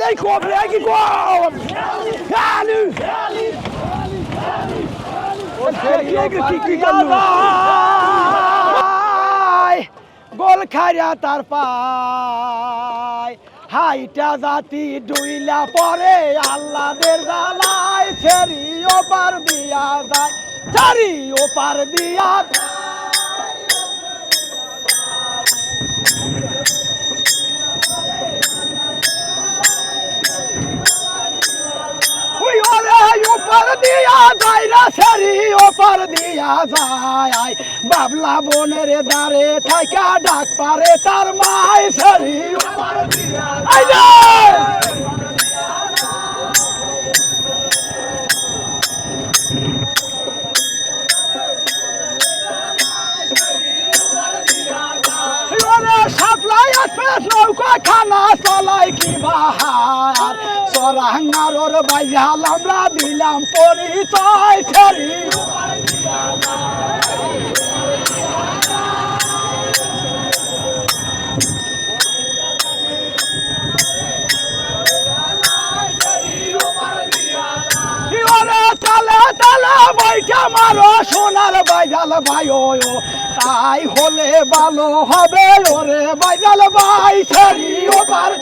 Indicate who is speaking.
Speaker 1: عليكم عليكم يا علي يا علي গোল খাইয়া তার পায় হাইটা জাতি ডুইলা পরে আল্লাদের জ্বালায় ফেরি পার দিয়া যায় চারি পার দিয়া যায় যায় সারি ওপার দিয়া বাবলা বনের দারে থাকা ডাক পারে তার মাই সারি ওপার সাপ্লাই নৌকা খানা চলাই কি বাহার? সরাঙ্গার ওর বাইজাল আমরা দিলাম পরিচয় ছাড়ি বইটা মারো, সোনার বাইজাল ভাই, ও তাই হলে ভালো হবে, ওরে বাইজাল ভাই ছাড়ি ও পার